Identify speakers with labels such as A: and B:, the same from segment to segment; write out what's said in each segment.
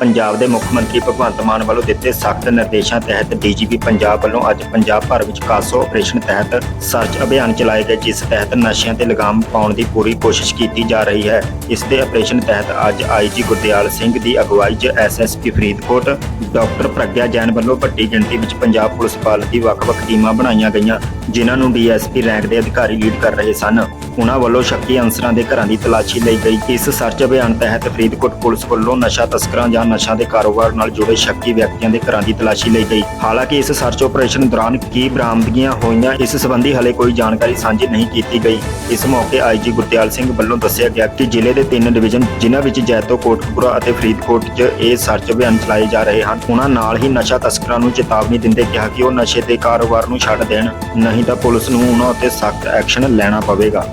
A: ਪੰਜਾਬ ਦੇ ਮੁੱਖ ਮੰਤਰੀ ਭਗਵੰਤ ਮਾਨ ਵੱਲੋਂ ਦਿੱਤੇ ਸਖਤ ਨਿਰਦੇਸ਼ਾਂ ਤਹਿਤ ਡੀਜੀਪੀ ਪੰਜਾਬ ਵੱਲੋਂ ਅੱਜ ਪੰਜਾਬ ਭਰ ਵਿੱਚ ਕਾਸੋ ਆਪਰੇਸ਼ਨ ਤਹਿਤ ਸਰਚ ਅਭਿਆਨ ਚਲਾਏ ਗਏ, ਜਿਸ ਤਹਿਤ ਨਸ਼ਿਆਂ ਤੇ ਲਗਾਮ ਪਾਉਣ ਦੀ ਪੂਰੀ ਕੋਸ਼ਿਸ਼ ਕੀਤੀ ਜਾ ਰਹੀ ਹੈ। ਇਸ ਦੇ ਆਪਰੇਸ਼ਨ ਤਹਿਤ ਅੱਜ ਆਈਜੀ ਗੁਰਦਿਆਲ ਸਿੰਘ ਦੀ ਅਗਵਾਈ 'ਚ ਐਸਐਸਪੀ ਫਰੀਦਕੋਟ, ਡਾਕਟਰ ਪ੍ਰਗਿਆ ਜੈਨ ਵੱਲੋਂ ਵੱਡੀ ਗਿਣਤੀ ਵਿੱਚ ਪੰਜਾਬ ਪੁਲਿਸ ਬਲ ਦੀ ਵੱਖ-ਵੱਖ ਟੀਮਾਂ ਬਣਾਈਆਂ ਗਈਆਂ, ਜਿਨ੍ਹਾਂ ਨੂੰ ਡੀਐਸਪੀ ਰੈਂਕ ਦੇ ਅਧਿਕਾਰੀ ਲੀਡ ਕਰ ਰਹੇ ਸਨ। ਉਹਨਾਂ ਵੱਲੋਂ ਸ਼ੱਕੀ ਅਨਸਰਾਂ ਦੇ ਘਰਾਂ ਦੀ ਤਲਾਸ਼ੀ ਲਈ ਗਈ। ਇਸ ਸਰਚ ਅਭਿਆਨ ਤਹਿਤ ਫਰੀਦਕੋਟ ਪੁਲਿਸ ਵੱਲੋਂ ਨਸ਼ਾ ਤਸਕਰਾਂ ਜਾਂ ਨਸ਼ਾ ਦੇ ਕਾਰੋਬਾਰ ਨਾਲ ਜੁੜੇ ਸ਼ੱਕੀ ਵਿਅਕਤੀਆਂ ਦੇ ਘਰਾਂ ਦੀ ਤਲਾਸ਼ੀ ਲਈ ਗਈ। ਹਾਲਾਂਕਿ ਇਸ ਸਰਚ ਆਪਰੇਸ਼ਨ ਦੌਰਾਨ ਕੀ ਬਰਾਮਦਗੀਆਂ ਹੋਈਆਂ, ਇਸ ਸੰਬੰਧੀ ਹਲੇ ਕੋਈ ਜਾਣਕਾਰੀ ਸਾਂਝੀ ਨਹੀਂ ਕੀਤੀ ਗਈ। ਇਸ ਮੌਕੇ ਆਈਜੀ ਗੁਰਦਿਆਲ ਸਿੰਘ ਵੱਲੋਂ ਦੱਸਿਆ ਗਿਆ ਕਿ ਜ਼ਿਲ੍ਹੇ ਦੇ ਤਿੰਨ ਡਿਵੀਜ਼ਨ ਜਿਨ੍ਹਾਂ ਵਿੱਚ ਜੈਤੋ ਕੋਟਕਪੂਰਾ ਅਤੇ ਫਰੀਦਕੋਟ 'ਚ ਇਹ ਸਰਚ ਅਭਿਆਨ ਚਲਾਏ ਜਾ ਰਹੇ ਹਨ, ਉਹਨਾਂ ਨਾਲ ਹੀ ਨਸ਼ਾ ਤਸਕਰਾਂ ਨੂੰ ਚੇਤਾਵਨੀ ਦਿੰਦੇ ਕਿਹਾ ਕਿ ਉਹ ਨਸ਼ੇ ਦੇ ਕਾਰੋਬਾਰ ਨੂੰ ਛੱਡ ਦੇਣ, ਨਹੀਂ ਤਾਂ ਪੁਲਿਸ ਨੂੰ ਉਹਨਾਂ ਉੱਤੇ ਸਖਤ ਐਕਸ਼ਨ ਲੈਣਾ ਪਵੇਗਾ।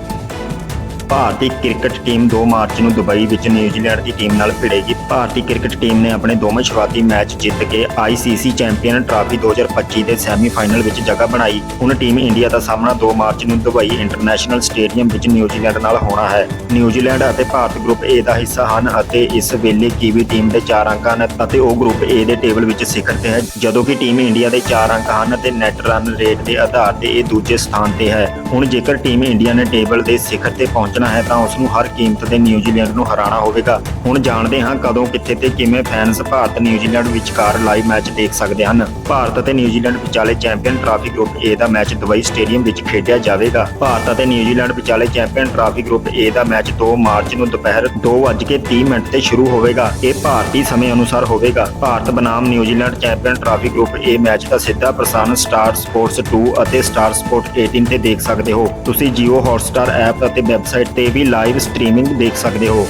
A: ਭਾਰਤੀ ਕ੍ਰਿਕਟ ਟੀਮ 2 ਮਾਰਚ ਨੂੰ ਦੁਬਈ ਵਿੱਚ ਨਿਊਜ਼ੀਲੈਂਡ ਦੀ ਟੀਮ ਨਾਲ ਭਿੜੇਗੀ। ਭਾਰਤੀ ਕ੍ਰਿਕਟ ਟੀਮ ਨੇ ਆਪਣੇ ਦੋਵੇਂ ਸ਼ੁਰੂਆਤੀ ਮੈਚ ਜਿੱਤ ਕੇ ICC ਚੈਂਪੀਅਨ ਟਰਾਫੀ 2025 ਦੇ ਸੈਮੀਫਾਈਨਲ ਵਿੱਚ ਜਗ੍ਹਾ ਬਣਾਈ। ਹੁਣ ਟੀਮ ਇੰਡੀਆ ਦਾ ਸਾਹਮਣਾ 2 ਮਾਰਚ ਨੂੰ ਦੁਬਈ ਇੰਟਰਨੈਸ਼ਨਲ ਸਟੇਡੀਅਮ ਵਿੱਚ ਨਿਊਜ਼ੀਲੈਂਡ ਨਾਲ ਹੋਣਾ ਹੈ। ਨਿਊਜ਼ੀਲੈਂਡ ਅਤੇ ਭਾਰਤ ਗਰੁੱਪ ਏ ਦਾ ਹਿੱਸਾ ਹਨ ਅਤੇ ਇਸ ਵੇਲੇ ਕੀਵੀ ਟੀਮ ਦੇ 4 ਅੰਕ ਹਨ ਅਤੇ ਉਹ ਗਰੁੱਪ ਏ ਦੇ ਟੇਬਲ ਵਿੱਚ ਸਿਖਰ ਤੇ ਹੈ ਜਦੋਂ ਕਿ ਟੀਮ ਇੰਡੀਆ ਦੇ 4 ਅੰਕ ਹਨ ਅਤੇ ਨੈਟ ਰਨ ਰੇਟ ਦੇ ਆਧਾਰ ਤੇ ਇਹ ਦੂਜੇ ਸਥਾਨ ਤੇ ਹੈ। ਹੁਣ ਜੇਕਰ ਟੀਮ ਇੰਡੀਆ ਨੇ ਟੇਬਲ ਦੇ ਸਿਖਰ ਤੇ ਪਹੁੰਚਣਾ ਹੈ, ਤਾਂ ਉਸ ਨੂੰ ਹਰ ਕੀਮਤ ਤੇ ਨਿਊਜ਼ੀਲੈਂਡ ਨੂੰ ਹਰਾਣਾ ਹੋਵੇਗਾ। ਹੁਣ ਜਾਣਦੇ ਹਾਂ ਕਦੋਂ, ਕਿੱਥੇ ਤੇ ਕਿਵੇਂ ਫੈਨਸ ਭਾਰਤ ਨਿਊਜ਼ੀਲੈਂਡ ਵਿਚਕਾਰ ਲਾਈਵ ਮੈਚ ਦੇਖ ਸਕਦੇ ਹਨ। ਭਾਰਤ ਅਤੇ ਨਿਊਜ਼ੀਲੈਂਡ ਵਿਚਾਲੇ ਚੈਂਪੀਅਨ ਟਰਾਫੀ ਗਰੁੱਪ ਏ ਦਾ ਮੈਚ ਦੁਬਈ ਸਟੇਡੀਅਮ ਵਿੱਚ ਖੇਡਿਆ ਜਾਵੇਗਾ। ਭਾਰਤ ਅਤੇ ਨਿਊਜ਼ੀਲੈਂਡ ਵਿਚਾਲੇ ਚੈਂਪੀਅਨ ਟਰਾਫੀ ਗਰੁੱਪ ਏ ਦਾ ਮੈਚ 2 ਮਾਰਚ ਨੂੰ ਦੁਪਹਿਰ 2:30 ਮਿੰਟ ਤੇ ਸ਼ੁਰੂ ਹੋਵੇਗਾ। ਇਹ ਭਾਰਤੀ ਸਮੇਂ ਅਨੁਸਾਰ ਹੋਵੇਗਾ। Bharat ਬਨਾਮ New Zealand champion trophy group A match ਦਾ ਸਿੱਧਾ ਪ੍ਰਸਾਰਣ ਸਟਾਰ ਸਪੋਰਟਸ 2 ਅਤੇ ਸਟਾਰ ਸਪੋਰਟ 18 ਤੇ ਦੇਖ ਸਕਦੇ ਹੋ। ਤੁਸੀਂ Jio Hotstar ਐਪ ਅਤੇ ਵੈਬਸਾਈਟ ਤੇ ਵੀ ਲਾਈਵ ਸਟ੍ਰੀਮਿੰਗ ਦੇਖ ਸਕਦੇ ਹੋ।